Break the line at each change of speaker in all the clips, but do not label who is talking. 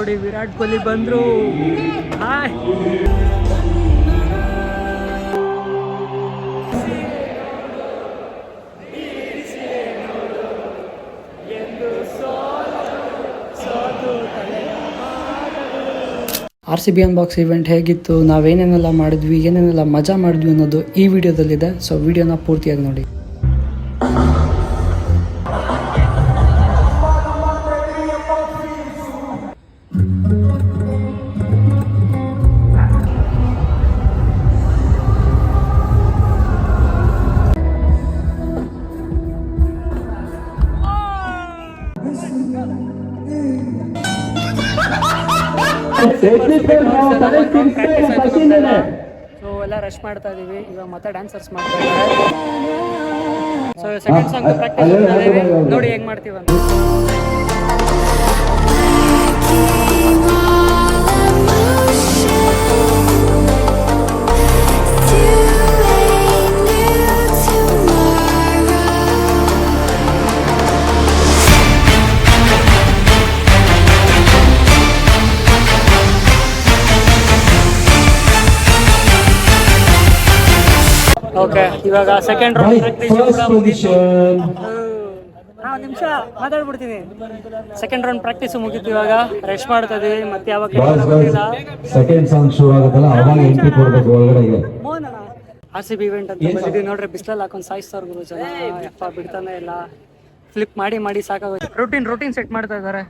ನೋಡಿ ವಿರಾಟ್ ಕೊಹ್ಲಿ ಬಂದ್ರು. Hi. R C B unbox event ಹೇಗಿತ್ತು? ನಾವೇನೇನೆಲ್ಲ ಮಾಡಿದ್ವಿ? ಏನೇನೆಲ್ಲ ಮಜಾ ಮಾಡಿದ್ವಿ ಅನ್ನೋದು ಈ ವಿಡಿಯೋದಲ್ಲಿದೆ ಸೊ ವಿಡಿಯೋನ ಪೂರ್ತಿಯಾಗಿ ನೋಡಿ. ಸೊ ಎಲ್ಲ ರಶ್ ಮಾಡ್ತಾ ಇದೀವಿ. ಇವಾಗ ಮತ್ತೆ ಡ್ಯಾನ್ಸರ್ಸ್ ಮಾಡ್ತಾ ಇದ್ದಾರೆ. ಸೊ ಸೆಕೆಂಡ್ ಸಾಂಗ್ ಪ್ರಾಕ್ಟೀಸ್ ನೋಡಿ ಹೆಂಗ್ ಮಾಡ್ತೀವಿ ಅಂತ. ಓಕೆ ಇವಾಗ ಸೆಕೆಂಡ್ ರೌಂಡ್ ನಿಮಿಷ ಮಾತಾಡ್ಬಿಡ್ತೀನಿ ಸೆಕೆಂಡ್ ರೌಂಡ್ ಪ್ರಾಕ್ಟೀಸ್ ಮುಗಿತು ಇವಾಗ. ರೆಸ್ಟ್ ಮಾಡ್ತಾ ಇದೀವಿ ಮತ್ತೆ ಯಾವಾಗ
ಸೆಕೆಂಡ್ ಸಾಂಗ್ ಶುರು ಆಗುತ್ತಲ್ಲ ಅವಾಗ ಎಂಟ್ರಿ ಕೊಡ್ಬೇಕು ಒಳಗಡೆಗೆ
ಆರ್ ಸಿ ಬಿ ಇವೆಂಟ್ ಅಂತ ಬಂದಿದ್ದೀವಿ ನೋಡ್ರಿ ಬಿಸಿಲಲ್ಲಿ ಹಾಕೊಂಡು ಸಾಯಿಸ್ತಾರ ಗುರು ಜನ ಯಪ್ಪ ಬಿಡ್ತಾನೆ ಇಲ್ಲ. ಫ್ಲಿಪ್ ಮಾಡಿ ಮಾಡಿ ಸಾಕಾಗುತ್ತೆ ರೂಟೀನ್ ರೂಟೀನ್ ಸೆಟ್ ಮಾಡ್ತಾ ಇದ್ದಾರೆ.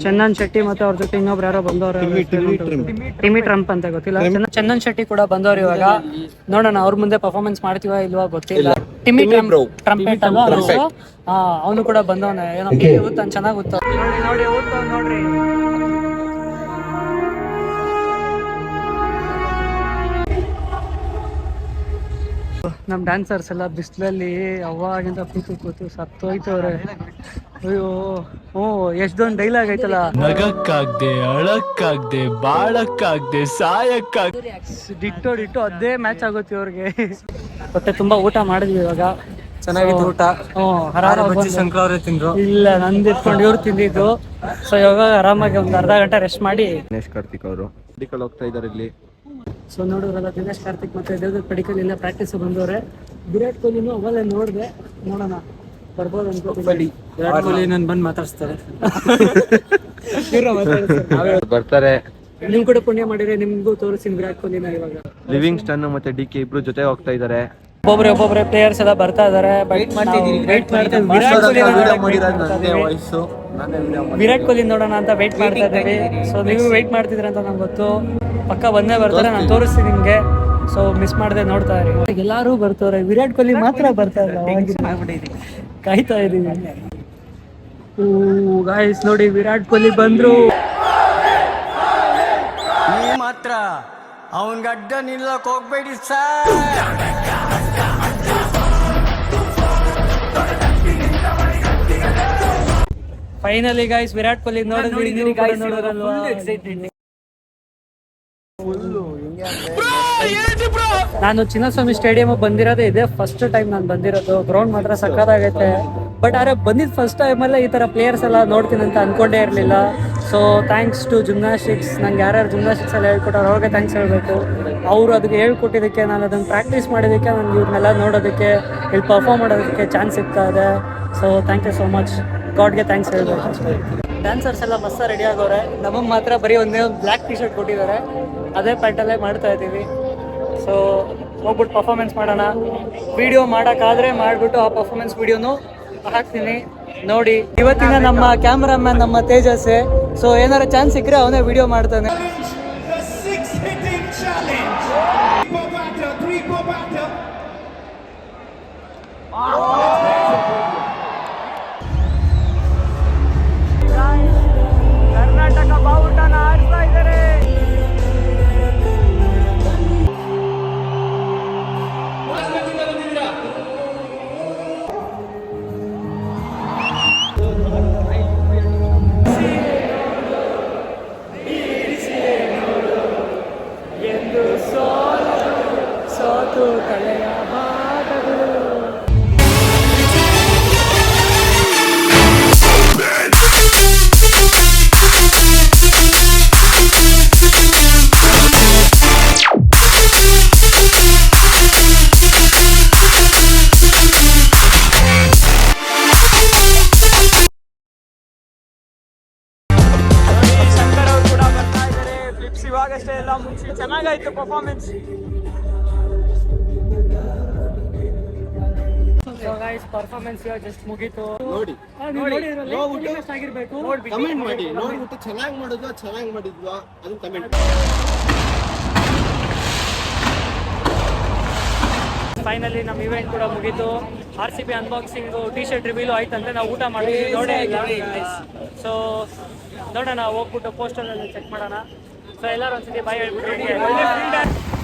ಚಂದನ್ ಶೆಟ್ಟಿ ಮತ್ತೆ ಅವ್ರ ಜೊತೆ ಇನ್ನೊಬ್ರು ಯಾರೋ ಬಂದವರು ಟಿಮಿ ಟ್ರಂಪ್. ಅಂತ ಗೊತ್ತಿಲ್ಲ. ಚಂದನ್- ಶೆಟ್ಟಿ ಕೂಡ ಬಂದವ್ರು ಇವಾಗ. ನೋಡೋಣ ಅವ್ರ ಮುಂದೆ ಪರ್ಫಾರ್ಮೆನ್ಸ್ ಮಾಡ್ತೀವ ಇಲ್ವಾ ಗೊತ್ತಿಲ್ಲ. ಟಿಮಿ ಟ್ರಂಪೆಟ್ ಅಲ್ವಾ ಅವನು ಕೂಡ ಬಂದವನೇ. ಏನೋ ಊತ ಚೆನ್ನಾಗಿ ಊತ ನೋಡಿ ನೋಡ್ರಿ. ನಮ್ ಡ್ಯಾನ್ಸರ್ಸ್ ಎಲ್ಲ ಬಿಸಿಲಲ್ಲಿ ಅವಾಗಿಂದ ಕೂತು ಕೂತು ಸತ್ತೋಯ್ತವ್ರೆ. ಅಯ್ಯೋ ಹ್ಞೂ ಎಷ್ಟೊಂದು ಡೈಲಾಗ್ ಐತಲ್ಲ
ನಗಕ್ಕಾಗ್ದೆ ಅಳಕ್ಕಾಗ್ದೆ ಬಾಳಕ್ಕಾಗ್ದೆ ಸಾಯಕ್ಕಾಗ್ದೆ.
ಡಿಟ್ಟೋ ಡಿಟ್ಟೋ ಅದೇ ಮ್ಯಾಚ್ ಆಗುತ್ತೆ ಇವ್ರಿಗೆ. ಮತ್ತೆ ತುಂಬಾ ಊಟ ಮಾಡಿದ್ವಿ ಇವಾಗ.
ಚೆನ್ನಾಗಿತ್ತು ಊಟ. ಬಜ್ಜಿ ಶಂಕರ್ ಅವರೇ ತಿಂದ್ರು.
ಇಲ್ಲ ನಂದು ಇಟ್ಕೊಂಡು ಇವ್ರು ತಿಂದಿದ್ದು. ಸೊ ಇವಾಗ ಆರಾಮಾಗಿ ಒಂದು ಅರ್ಧ ಗಂಟೆ ರೆಸ್ಟ್ ಮಾಡಿ.
ದಿನೇಶ್ ಕಾರ್ತಿಕ್ ಅವರು. ಮೆಡಿಕಲ್ ಹೋಗ್ತಾ ಇದಾರೆ ಇಲ್ಲಿ.
ಸೊ ನೋಡಿದ್ರಲ್ಲ ದಿನೇಶ್ ಕಾರ್ತಿಕ್ ಮತ್ತೆ ದೇವದತ್ ಪಡಿಕಲ್ ಇಲ್ಲ ಪ್ರಾಕ್ಟೀಸ್ ಬಂದವ್ರೆ. ವಿರಾಟ್ ಕೊಹ್ಲಿನೂ ಅವಲ್ಲೇ ನೋಡಿದೆ ನೋಡೋಣ.
ನನ್ ಬಂದ್ ಮಾತಾಡ್ಸ್ತಾರೆ.
ಬರ್ತಾರೆ.
ನಿಮ್ ಕೂಡ ಪುಣ್ಯ ಮಾಡಿದ್ರೆ ನಿಮ್ಗೂ ತೋರಿಸ್ತೀನಿ ವಿರಾಟ್ ಕೊಹ್ಲಿ ಇವಾಗ.
ಲಿವಿಂಗ್ ಸ್ಟನ್ ಮತ್ತೆ ಡಿ ಕೆ ಇಬ್ರು ಜೊತೆ ಹೋಗ್ತಾ ಇದಾರೆ.
ಒಬ್ಬೊಬ್ರೆ ಒಬ್ಬೊಬ್ರೆ ಪ್ಲೇಯರ್ಸ್ ಎಲ್ಲ ಬರ್ತಾ ಇದಾರೆ ವಿರಾಟ್ ಕೊಹ್ಲಿ ನೋಡೋಣ ಅಂತ ವೇಟ್ ಮಾಡ್ತಾ ಇದ್ದೀವಿ. ಸೊ ನೀವು ವೇಟ್ ಮಾಡ್ತಿದ್ರೆ ಅಂತ ನಂಗೆ ಗೊತ್ತು. ಪಕ್ಕ ಬಂದೇ ಬರ್ತಾರೆ ನಾನು ತೋರಿಸ್ತೀನಿ. ನಿಮ್ಗೆ. ಸೊ ಮಿಸ್ ಮಾಡದೆ ನೋಡ್ತಾ ಇರಿ. ಎಲ್ಲಾರು ಬರ್ತಾರೆ. ವಿರಾಟ್ ಕೊಹ್ಲಿ ಮಾತ್ರ ಬರ್ತಾ ಇಲ್ಲ ಅವಾಗಿಂದ. ಕಾಯ್ತಾ ಇದೀವಿ ಗಾಯ್ಸ್ ನೋಡಿ ವಿರಾಟ್ ಕೊಹ್ಲಿ ಬಂದ್ರು.
ನೀ ಮಾತ್ರ ಅವನ್ ಗಡ್ಡ ನಿಲ್ಲಕ್ ಹೋಗ್ಬೇಡಿ sir
finally guys Virat Kohli ನೋಡಿದ್ವಿ ನೀವು ಕೂಡ ನೋಡೋದಲ್ವಾ ನಾನು ಚಿನ್ನಸ್ವಾಮಿ ಸ್ಟೇಡಿಯಂ ಬಂದಿರೋದೇ ಇದೆ. ಫಸ್ಟ್ ಟೈಮ್ ನಾನು ಬಂದಿರೋದು. ಗ್ರೌಂಡ್ ಮಾತ್ರ ಸಕ್ಕತ್ತಾಗೈತೆ. ಬಟ್ ಆದರೆ ಬಂದಿದ್ದ ಫಸ್ಟ್ ಟೈಮಲ್ಲೇ ಈ ಥರ ಪ್ಲೇಯರ್ಸ್ ಎಲ್ಲ ನೋಡ್ತೀನಿ ಅಂತ ಅನ್ಕೊಂಡೇ ಇರಲಿಲ್ಲ. ಸೊ ಥ್ಯಾಂಕ್ಸ್ ಟು ಜಿಮ್ನಾಸ್ಟಿಕ್ಸ್ ನಂಗೆ ಯಾರ್ಯಾರು ಜಿಮ್ನಾಸ್ಟಿಕ್ಸ್ ಎಲ್ಲ ಹೇಳ್ಕೊಟ್ಟಾರೋ ಅವ್ರಿಗೆ ಥ್ಯಾಂಕ್ಸ್ ಹೇಳಬೇಕು. ಅವರು ಅದಕ್ಕೆ ಹೇಳ್ಕೊಟ್ಟಿದ್ದಕ್ಕೆ ನಾನು ಅದನ್ನು ಪ್ರಾಕ್ಟೀಸ್ ಮಾಡಿದ್ದಕ್ಕೆ ನನಗೆ ಇವ್ರನ್ನೆಲ್ಲ ನೋಡೋದಕ್ಕೆ, ಇಲ್ಲಿ ಪರ್ಫಾರ್ಮ್ ಮಾಡೋದಕ್ಕೆ ಚಾನ್ಸ್ ಸಿಗ್ತಾ ಇದೆ. So thank you so much ಗಾಡ್ಗೆ thanks ಹೇಳಬೇಕು. ಡ್ಯಾನ್ಸರ್ಸ್ ಎಲ್ಲ ಮಸ್ತ ರೆಡಿ ಆಗೋರೆ ನಮಗೆ ಮಾತ್ರ ಬರೀ ಒಂದೇ ಒಂದು ಬ್ಲ್ಯಾಕ್ ಟಿ ಶರ್ಟ್ ಕೊಟ್ಟಿದ್ದಾರೆ. ಅದೇ ಪ್ಯಾಂಟಲ್ಲೇ ಮಾಡ್ತಾ ಇದ್ದೀವಿ. ಸೊ ಹೋಗ್ಬಿಟ್ಟು ಪರ್ಫಾರ್ಮೆನ್ಸ್ ಮಾಡೋಣ. ವಿಡಿಯೋ ಮಾಡೋಕ್ಕಾದರೆ ಮಾಡಿಬಿಟ್ಟು ಆ ಪರ್ಫಾಮೆನ್ಸ್ ವಿಡಿಯೋನು ಹಾಕ್ತೀನಿ. ನೋಡಿ ಇವತ್ತಿನ ನಮ್ಮ ಕ್ಯಾಮ್ರಾಮ್ಯಾನ್ ನಮ್ಮ ತೇಜಸ್ಸೆ. ಸೊ ಏನಾರು ಚಾನ್ಸ್ ಸಿಕ್ಕರೆ ಅವನೇ ವಿಡಿಯೋ ಮಾಡ್ತಾನೆ.
Six
ಹೇಳೋಕ್ಕಾಗಷ್ಟೇ ಎಲ್ಲ ಮುಗಿಸಿ ಚೆನ್ನಾಗಾಯ್ತು
ಪರ್ಫಾರ್ಮೆನ್ಸ್ ಜಸ್ಟ್ ಮುಗೀತು.
ನೋಡಿ.
ನೋಡಿ. ಆಗಿರ್ಬೇಕು
ಕಮೆಂಟ್ ಮಾಡಿ. ನೋಡ್ಬಿಟ್ಟು ಚೆನ್ನಾಗಿ ಮಾಡಿದ್ವಾ ಚೆನ್ನಾಗಿ ಮಾಡಿದ್ವಾ ಅದು ಕಮೆಂಟ್
ಫೈನಲಿ ನಮ್ಮ ಇವೆಂಟ್ ಕೂಡ ಮುಗೀತು. R C B unboxing T shirt reveal ಆಯ್ತಂತೆ. ನಾವು ಊಟ ಮಾಡಿದ್ವಿ ನೋಡೇ ಇಲ್ಲ. ಸೊ ನೋಡೋಣ ಹೋಗ್ಬಿಟ್ಟು ಪೋಸ್ಟರ್ ಚೆಕ್ ಮಾಡೋಣ. ಸೊ ಎಲ್ಲರೂ ಒಂದ್ಸತಿ ಬಾಯ್ ಹೇಳ್ಬಿಟ್ಟು